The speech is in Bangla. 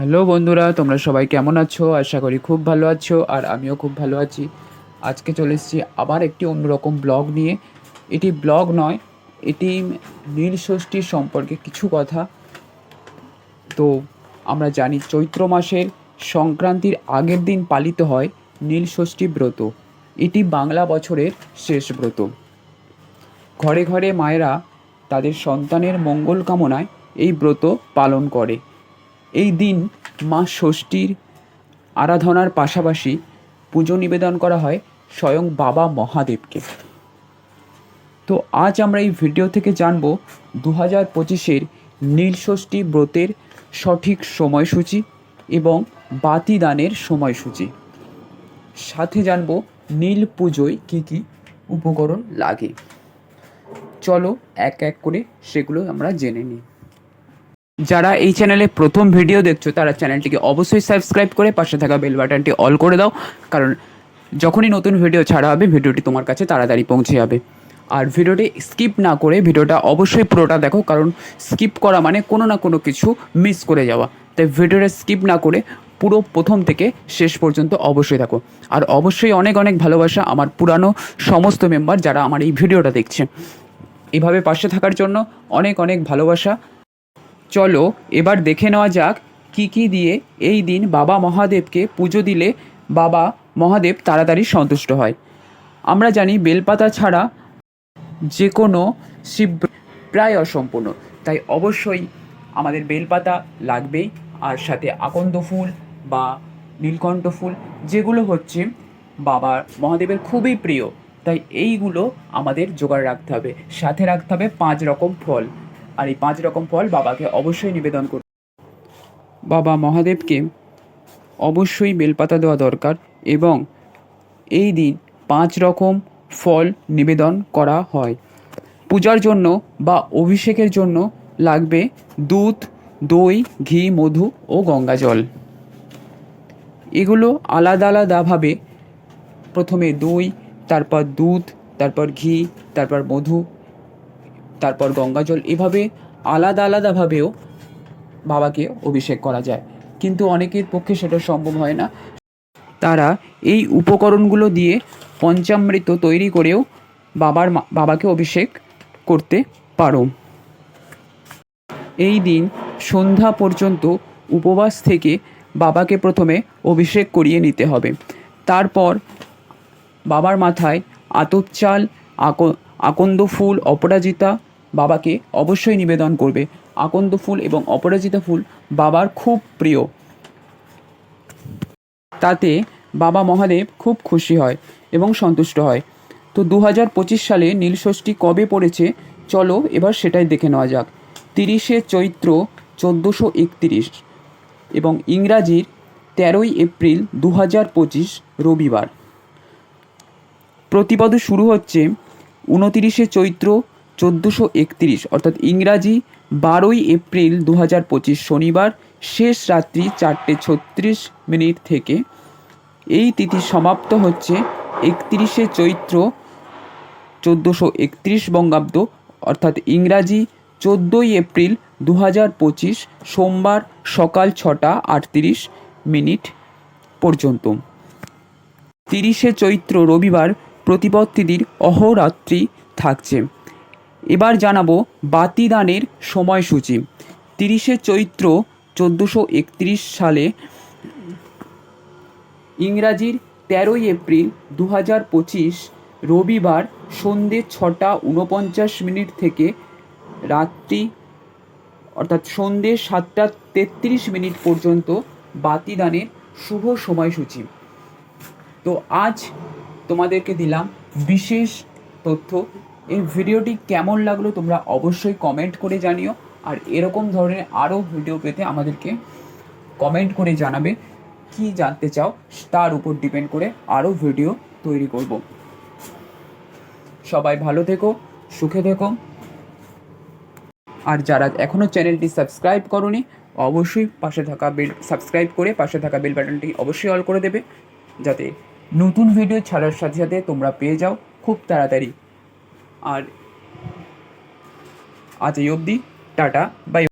হ্যালো বন্ধুরা, তোমরা সবাই কেমন আছো? আশা করি খুব ভালো আছো, আর আমিও খুব ভালো আছি। আজকে চলে এসেছি আবার একটি অন্যরকম ব্লগ নিয়ে। এটি ব্লগ নয়, এটি নীল ষষ্ঠীর সম্পর্কে কিছু কথা। তো আমরা জানি চৈত্র মাসের সংক্রান্তির আগের দিন পালিত হয় নীল ষষ্ঠী ব্রত। এটি বাংলা বছরের শেষ ব্রত। ঘরে ঘরে মায়েরা তাদের সন্তানের মঙ্গল কামনায় এই ব্রত পালন করে। এই দিন মা ষষ্ঠীর আরাধনার পাশাপাশি পুজো নিবেদন করা হয় স্বয়ং বাবা মহাদেবকে। তো আজ আমরা এই ভিডিও থেকে জানব দু হাজার পঁচিশের নীলষষ্ঠী ব্রতের সঠিক সময়সূচি এবং বাতি দানের সময়সূচি। সাথে জানব নীল পুজোয় কী কী উপকরণ লাগে। চলো এক এক করে সেগুলো আমরা জেনে নিই। যারা এই চ্যানেলে প্রথম ভিডিও দেখছ, তারা চ্যানেলটিকে অবশ্যই সাবস্ক্রাইব করে পাশে থাকা বেল বাটনটি অল করে দাও। কারণ যখনই নতুন ভিডিও ছাড়া হবে ভিডিওটি তোমার কাছে তাড়াতাড়ি পৌঁছে যাবে। আর ভিডিওটি স্কিপ না করে ভিডিওটা অবশ্যই পুরোটা দেখো, কারণ স্কিপ করা মানে কোনো না কোনো কিছু মিস করে যাওয়া। তাই ভিডিওটা স্কিপ না করে পুরো প্রথম থেকে শেষ পর্যন্ত অবশ্যই থাকো আর অবশ্যই অনেক অনেক ভালোবাসা আমার পুরানো সমস্ত মেম্বার যারা আমার এই ভিডিওটা দেখছে। এভাবে পাশে থাকার জন্য অনেক অনেক ভালোবাসা। চলো, এবার দেখে নেওয়া যাক কি কি দিয়ে এই দিন বাবা মহাদেবকে পুজো দিলে বাবা মহাদেব তাড়াতাড়ি সন্তুষ্ট হয়। আমরা জানি বেলপাতা ছাড়া যে কোনো শিব প্রায় অসম্পূর্ণ। তাই অবশ্যই আমাদের বেলপাতা লাগবেই, আর সাথে আকন্দ ফুল বা নীলকণ্ঠ ফুল, যেগুলো হচ্ছে বাবা মহাদেবের খুবই প্রিয়। তাই এইগুলো আমাদের জোগাড় রাখতে হবে। সাথে রাখতে হবে পাঁচ রকম ফল। আর এই পাঁচ রকম ফল বাবাকে অবশ্যই নিবেদন করতে বাবা মহাদেবকে অবশ্যই বেলপাতা দেওয়া দরকার এবং এই দিন পাঁচ রকম ফল নিবেদন করা হয়। পূজার জন্য বা অভিষেকের জন্য লাগবে দুধ, দই, ঘি, মধু ও গঙ্গা জল। এগুলো আলাদা আলাদাভাবে প্রথমে দই, তারপর দুধ, তারপর ঘি, তারপর মধু তারপর গঙ্গা জল এভাবে আলাদা আলাদাভাবেও বাবাকে অভিষেক করা যায়। কিন্তু অনেকের পক্ষে সেটা সম্ভব হয় না। তারা এই উপকরণগুলো দিয়ে পঞ্চামৃত তৈরি করেও বাবার বাবাকে অভিষেক করতে পারো। এই দিন সন্ধ্যা পর্যন্ত উপবাস থেকে বাবাকে প্রথমে অভিষেক করিয়ে নিতে হবে। তারপর বাবার মাথায় আতপ চাল, আক- আকন্দ ফুল, অপরাজিতা বাবাকে অবশ্যই নিবেদন করবে। আকন্দ ফুল এবং অপরাজিতা ফুল বাবার খুব প্রিয়। তাতে বাবা মহাদেব খুব খুশি হয় এবং সন্তুষ্ট হয়। তো দু হাজার পঁচিশ সালে নীলষষ্ঠী কবে পড়েছে? চলো এবার সেটাই দেখে নেওয়া যাক। তিরিশে চৈত্র চোদ্দোশো একতিরিশ এবং ইংরাজির তেরোই এপ্রিল দু হাজার পঁচিশ রবিবার। প্রতিপদ শুরু হচ্ছে উনতিরিশে চৈত্র চোদ্দোশো একতিরিশ, অর্থাৎ ইংরাজি বারোই এপ্রিল দু হাজার পঁচিশ শনিবার শেষ রাত্রি চারটে ছত্রিশ মিনিট থেকে। এই তিথি সমাপ্ত হচ্ছে একত্রিশে চৈত্র চোদ্দোশো একত্রিশ বঙ্গাব্দ, অর্থাৎ ইংরাজি চোদ্দোই এপ্রিল দু হাজার পঁচিশ সোমবার সকাল ছটা আটত্রিশ মিনিট পর্যন্ত। তিরিশে চৈত্র রবিবার প্রতিপদ তিথির অহোরাত্রি থাকছে। এবার জানাব বাতিদানের সময়সূচি। তিরিশে চৈত্র চোদ্দোশো একত্রিশ সালে ইংরাজির তেরোই এপ্রিল দু হাজার পঁচিশ রবিবার সন্ধে ছটা উনপঞ্চাশ মিনিট থেকে রাত্রি, অর্থাৎ সন্ধে সাতটা তেত্রিশ মিনিট পর্যন্ত বাতিদানের শুভ সময়সূচি। তো আজ তোমাদেরকে দিলাম বিশেষ তথ্য। এই ভিডিওটি কেমন লাগল তোমরা অবশ্যই কমেন্ট করে জানিও। আর এরকম ধরনের আরও ভিডিও পেতে আমাদেরকে কমেন্ট করে জানাবে কি জানতে চাও, তার উপর ডিপেন্ড করে আরও ভিডিও তৈরি করব। সবাই ভালো থেকো, সুখে থেকো। আর যারা এখনও চ্যানেলটি সাবস্ক্রাইব করনি, অবশ্যই পাশে থাকা বেল সাবস্ক্রাইব করে পাশে থাকা বেল বাটনটি অবশ্যই অল করে দেবে। যাতে নতুন ভিডিও ছাড়ার সাথে সাথে তোমরা পেয়ে যাও। খুব তাড়াতাড়ি। আর আজ এই অবধি টাটা বাই